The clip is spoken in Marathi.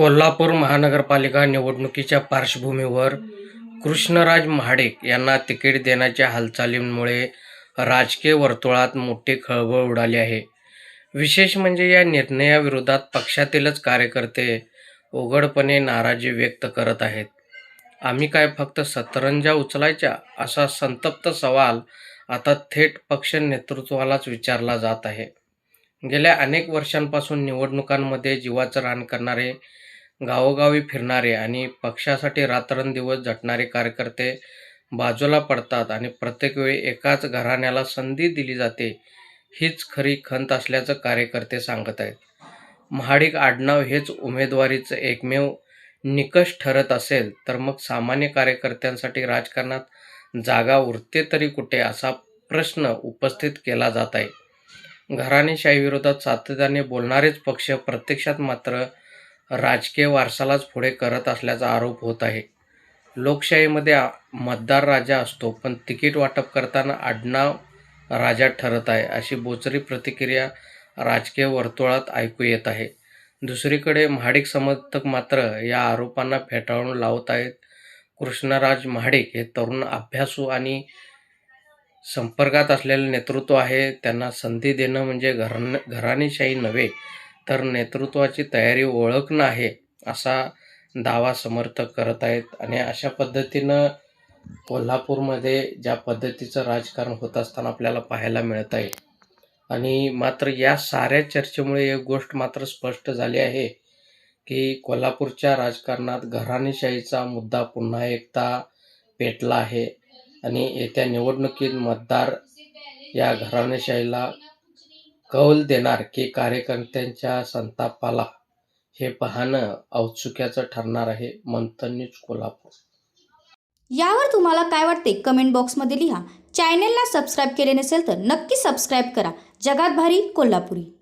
कोल्हापूर महानगरपालिका निवडणुकीच्या पार्श्वभूमीवर कृष्णराज महाडिक यांना तिकीट देण्याच्या हालचालींमुळे राजकीय वर्तुळात मोठी खळबळ उडाली आहे. विशेष म्हणजे या निर्णयाविरोधात पक्षातीलच कार्यकर्ते उघडपणे नाराजी व्यक्त करत आहेत. आम्ही काय फक्त सतरंजा उचलायच्या असा संतप्त सवाल आता थेट पक्ष नेतृत्वालाच विचारला जात आहे. गेल्या अनेक वर्षांपासून निवडणुकांमध्ये जीवाचं रान करणारे गावोगावी फिरणारे आणि पक्षासाठी रात्रंदिवस झटणारे कार्यकर्ते बाजूला पडतात आणि प्रत्येक वेळी एकाच घराण्याला संधी दिली जाते हीच खरी खंत असल्याचं कार्यकर्ते सांगत आहेत. महाडिक आडनाव हेच उमेदवारीचं एकमेव निकष ठरत असेल तर मग सामान्य कार्यकर्त्यांसाठी राजकारणात जागा उरते तरी कुठे असा प्रश्न उपस्थित केला जात आहे. घराणेशाहीविरोधात सातत्याने बोलणारेच पक्ष प्रत्यक्षात मात्र राजकीय वारसालाच पुढे करत असल्याचा आरोप होत आहे. लोकशाहीमध्ये मतदार राजा असतो पण तिकीट वाटप करताना आडनाव राजा ठरत आहे अशी बोचरी प्रतिक्रिया राजकीय वर्तुळात ऐकू येत आहे. दुसरीकडे महाडिक समर्थक मात्र या आरोपांना फेटाळून लावत आहेत. कृष्णराज महाडिक हे तरुण अभ्यासू आणि संपर्कात असलेले नेतृत्व आहे. त्यांना संधी देणं म्हणजे घराण घराणेशाही नव्हे तर नेतृत्वाची तयारी ओळखणं आहे असा दावा समर्थक करत आहेत. आणि अशा पद्धतीनं कोल्हापूरमध्ये ज्या पद्धतीचं राजकारण होत असताना आपल्याला पाहायला मिळत आहे. आणि मात्र या साऱ्या चर्चेमुळे एक गोष्ट मात्र स्पष्ट झाली आहे की कोल्हापूरच्या राजकारणात घराणेशाहीचा मुद्दा पुन्हा एकदा पेटला आहे. आणि येत्या निवडणुकीत मतदार या घराणेशाहीला कौल देणार की कार्यकर्त्यांच्या संतापाला? हे पाहणं औत्सुक्याचं ठरणार आहे मंथन कोल्हापूर. यावर तुम्हाला काय वाटते? कमेंट बॉक्समध्ये लिहा. चॅनेलला सबस्क्राईब केले नसेल तर नक्की सबस्क्राईब करा. जगात भारी कोल्हापुरी.